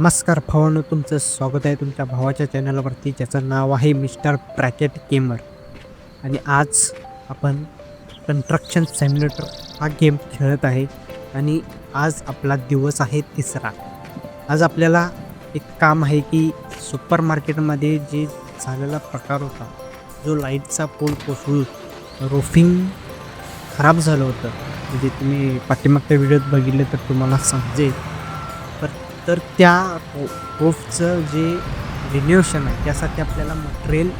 नमस्कार भावानं तुमचं स्वागत आहे तुमच्या भावाच्या चॅनलवरती ज्याचं नाव आहे मिस्टर ब्रॅकेट गेमर. आणि आज आपण कन्स्ट्रक्शन सॅम्युलेटर हा गेम खेळत आहे आणि आज आपला दिवस आहे तिसरा. आज आपल्याला एक काम आहे की सुपर मार्केटमध्ये जे झालेला प्रकार होता जो लाईटचा पोल कोसळून रोफिंग खराब झालं होतं. म्हणजे तुम्ही पाठीमागच्या व्हिडिओत बघितले तर तुम्हाला समजेल. तर त्या होफचं जे रिन्युएशन आहे त्यासाठी आपल्याला मटेरियल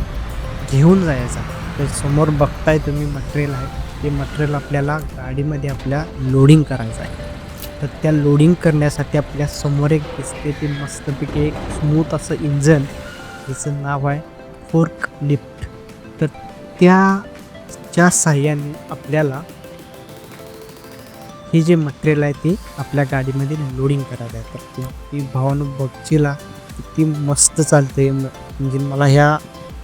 घेऊन जायचं आहे. तर समोर बघताय तुम्ही मटेरियल आहे ते मटेरियल आपल्याला गाडीमध्ये आपल्या लोडिंग करायचं आहे तर त्या लोडिंग करण्यासाठी आपल्यासमोर एक दिसते ते मस्तपैकी एक स्मूथ असं इंजन त्याचं नाव आहे फोर्क लिफ्ट तर त्याच्या साह्याने आपल्याला हे जे मटेरियल आहे ते आपल्या गाडीमध्ये लोडिंग करायला तर ती- ती भावानं बघचीला किती मस्त चालते. इंजिन म्हणजे मला ह्या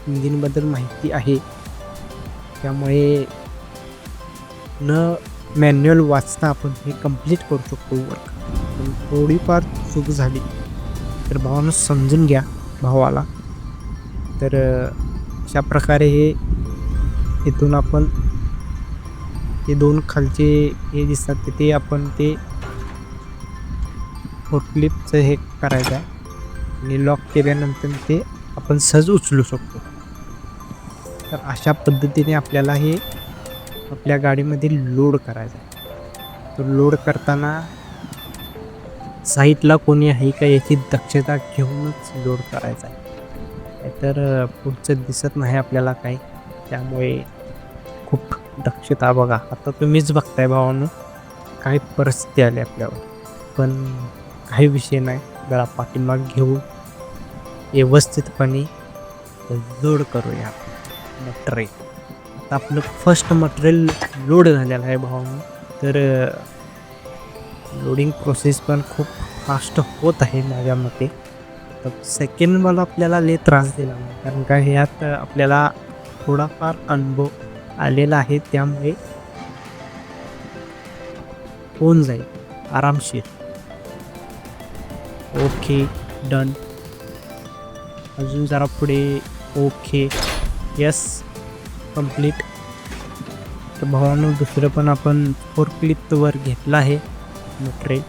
इंजिनबद्दल माहिती आहे. त्यामुळे न मॅन्युअल वाचता आपण हे कंप्लीट करू शकतो वर्क पण थोडीफार चूक झाली तर भावानं समजून घ्या भावाला. तर अशा प्रकारे हे इथून आपण ते दोन खालचे हे दिसतात ते- आपण ते फोटक्लिपचं हे करायचं आहे. आणि लॉक केल्यानंतर ते आपण सहज उचलू शकतो. तर अशा पद्धतीने आपल्याला हे आपल्या गाडीमध्ये लोड करायचं आहे. तर लोड करताना साईटला कोणी आहे का याची दक्षता घेऊनच लोड करायचा आहे. तर पुढचं दिसत नाही आपल्याला काही. त्यामुळे खूप दक्षता बघा. आता तुम्हीच बघताय भावानं. काय परिस्थिती आली आपल्यावर. पण काही विषय नाही. जरा पाठिंबा घेऊ. व्यवस्थितपणे लोड करूया. मटेरियल आता आपलं फर्स्ट मटेरियल लोड झालेलं आहे भावानं. तर लोडिंग प्रोसेस पण खूप फास्ट होत आहे माझ्या मते. तर सेकंड मला आपल्याला लय त्रास दिला. कारण का ह्यात आपल्याला थोडाफार अनुभव आलेला आहे त्यामुळे होऊन जाईल. आरामशीर. Okay done. अजून जरा पुढे. Okay yes complete. तर भावानं दुसरं पण आपण फोर क्लिपवर घेतलं आहे ट्रेन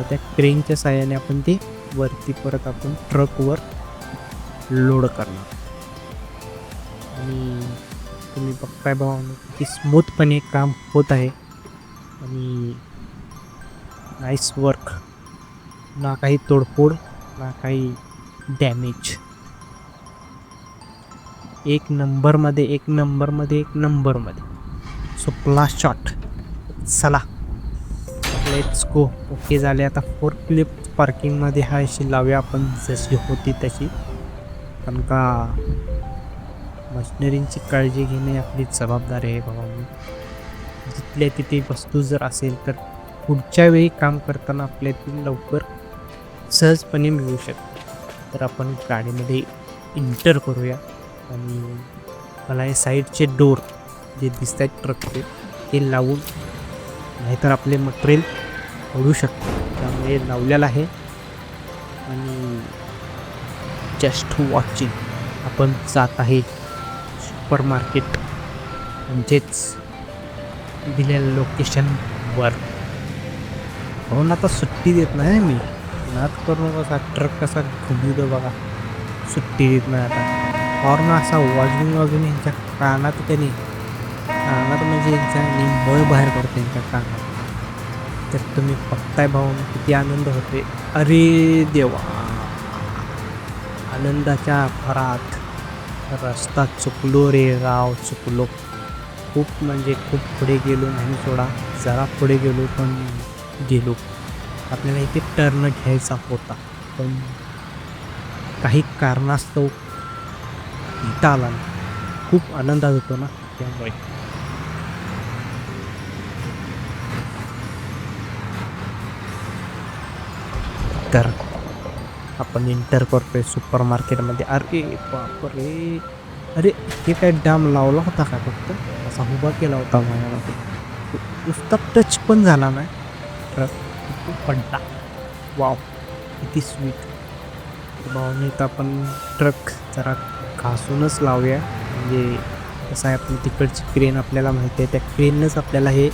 त्या क्रेनच्या साह्याने आपण ते वरती परत आपण ट्रकवर लोड करणार. आणि तुम्ही बघताय भावानं किती स्मूथपणे काम होत आहे. आणि नाईस वर्क ना काही तोडफोड ना काही डॅमेज एक नंबरमध्ये एक नंबरमध्ये एक नंबरमध्ये सो प्लास शॉट चला. लेट्स गो ओके झाले आता फोर क्लिप पार्किंगमध्ये हा अशी लावूया आपण जशी होती तशी. कारण का मशिनरींची काळजी घेणे आपली जबाबदारी आहे बाबा. जिथल्या तिथे वस्तू जर असेल तर पुढच्या वेळी काम करताना आपल्या ती लवकर सहजपणे मिळू शकते. तर आपण गाडीमध्ये इंटर करूया आणि मला हे साईडचे डोर जे दिसत आहेत ट्रकचे ते लावून नाहीतर आपले मटेरियल ओढू शकते. त्यामुळे लावलेलं आहे आणि जस्ट वॉचिंग आपण जात आहे सुपर मार्केट म्हणजेच दिलेल्या लोकेशनवर म्हणून आता सुट्टी देत नाही मी. नात करून कसा ट्रक कसा घुमवतो बघा. सुट्टी देत नाही आता. हॉर्न असा वाजून वाजून यांच्या कानात त्यांनी कानात म्हणजे यांच्या निंबळ बाहेर पडतो यांच्या कानात. तर तुम्ही बघताय भाऊन किती आनंद होते अरे देवा! आनंदाच्या भरात. रस्ता चुकलो रे राव चुकलो. खूप म्हणजे खूप पुढे गेलो नाही थोडा जरा पुढे गेलो पण गेलो. आपल्याला इथे टर्न घ्यायचा होता पण काही कारणास्तव इथं आला नाही. खूप आनंदात होतो ना त्यामुळे. तर आपण इंटर करतोय सुपर मार्केटमध्ये अरे बापरे. अरे हे काय डॅम लावला होता का फक्त? असा उभा केला होता माझ्यामध्ये नुसता टच पण झाला नाही. ट्रक पडला. वाव किती स्वीट भावनेत तर आपण ट्रक जरा घासूनच लावूया. म्हणजे कसं आहे आपण तिकडची क्रेन आपल्याला माहिती आहे. त्या क्रेननंच आपल्याला हे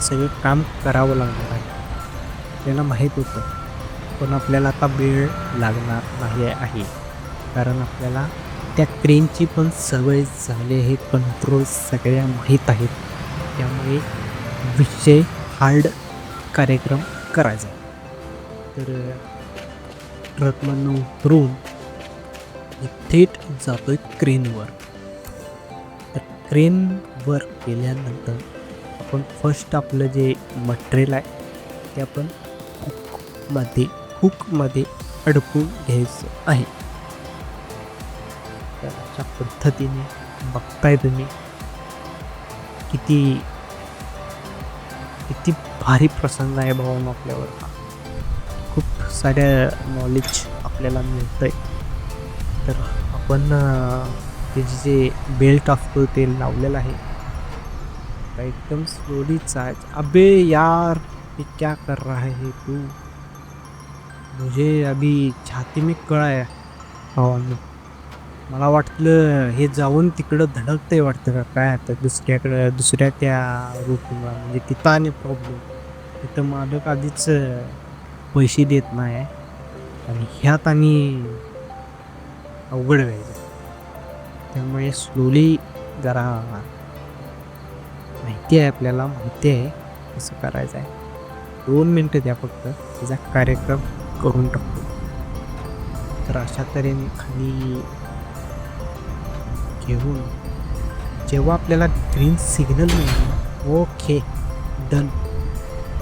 सगळं काम करावं लागणार आहे. आपल्याला माहीत होतं. पण आपल्याला आता वेळ लागणार नाही आहे. कारण आपल्याला त्या क्रेनची पण सवय झाली हे कंट्रोल सगळ्या माहीत आहेत. त्यामुळे विषय हार्ड कार्यक्रम करायचा. तर ट्रकमधनं उतरून थेट जातो आहे क्रेनवर तर क्रेनवर गेल्यानंतर आपण फर्स्ट आपलं जे मटेरियल आहे ते आपण मध्ये हुकमध्ये अडकून घ्यायचं आहे. तर अशा पद्धतीने बघताय तुम्ही. किती किती भारी प्रसंग आहे भाऊ आपल्यावर हा खूप साऱ्या नॉलेज आपल्याला मिळतंय. तर आपण त्याची जे बेल्ट असतो ते लावलेलं आहे एकदम स्लोली चाय अबे यार ये क्या कर रहा है तू? मुझे अभी छाती में कळा आहे. हो, मला वाटलं हे जाऊन तिकडं धडकतंय वाटतं. का काय आता दुसऱ्याकडं दुसऱ्या त्या रूटला म्हणजे तिथं आणि प्रॉब्लेम तिथं मालक आधीच पैसे देत नाही. आहे आणि ह्यात आणि अवघड व्हायचं. त्यामुळे स्लोली जरा माहिती आहे आपल्याला माहिती आहे कसं करायचं आहे दोन मिनटं द्या फक्त. त्याचा कार्यक्रम करून टाकतो. तर अशा तऱ्हेने खाली घेऊन जेव्हा आपल्याला ग्रीन सिग्नल मिळाला ओके डन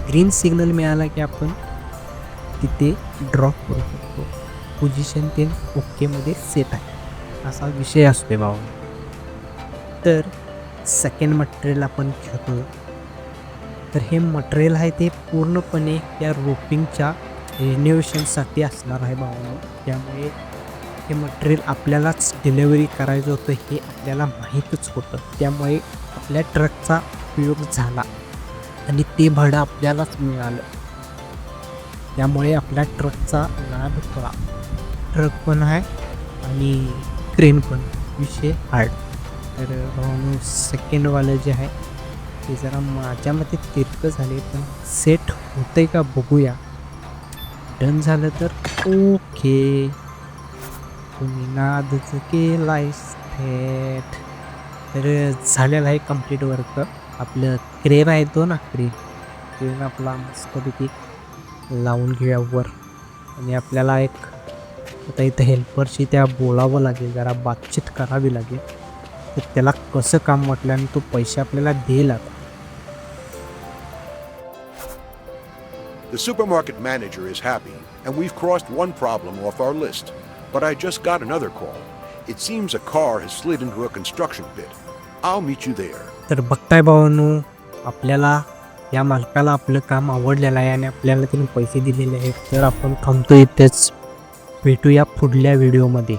ग्रीन सिग्नल मिळाला की आपण तिथे ड्रॉप करू शकतो. पोझिशन ते ओकेमध्ये सेट आहे. असा विषय असतो भाऊ. तर सेकंड मटेरियल आपण घेतो तर हे मटेरियल आहे ते पूर्णपणे या रोपिंगच्या रिन्युएशनसाठी असणार आहे भावांनो त्यामुळे हे मटेरियल आपल्यालाच डिलेवरी करायचं होतं हे आपल्याला माहीतच होतं. त्यामुळे आपल्या ट्रकचा उपयोग झाला आणि ते भाडं आपल्यालाच मिळालं. त्यामुळे आपल्या ट्रकचा लाभ कळा ट्रक पण आहे आणि क्रेन पण. विषय हार्ड तर भाऊ सेकंडवालं जे आहे ते जरा माझ्या मते तिरकं झाले पण सेट होतं आहे का बघूया. डन झालं तर ओके. तुम्ही नादच केलायस थेट. तर झालेलं आहे कंप्लीट वर्क आपलं क्रेन आहे तो ना क्रेन क्रेन आपला मस्तपैकी लावून घेऊया वर. आणि आपल्याला एक आता इथं हेल्परशी त्या बोलावं लागेल जरा बातचीत करावी लागेल. तर त्याला कसं काम वाटलं आणि तो पैसे आपल्याला देईल आता. The supermarket manager is happy, and we've crossed one problem off our list. But I just got another call. It seems a car has slid into a construction pit. I'll meet you there. तर बघताय भावांनो आपल्याला या मालकाला आपलं काम आवडलेलं आहे आणि आपल्याला त्याने पैसे दिलेले आहेत तर आपण थांबतो इथेच भेटूया पुढल्या व्हिडिओमध्ये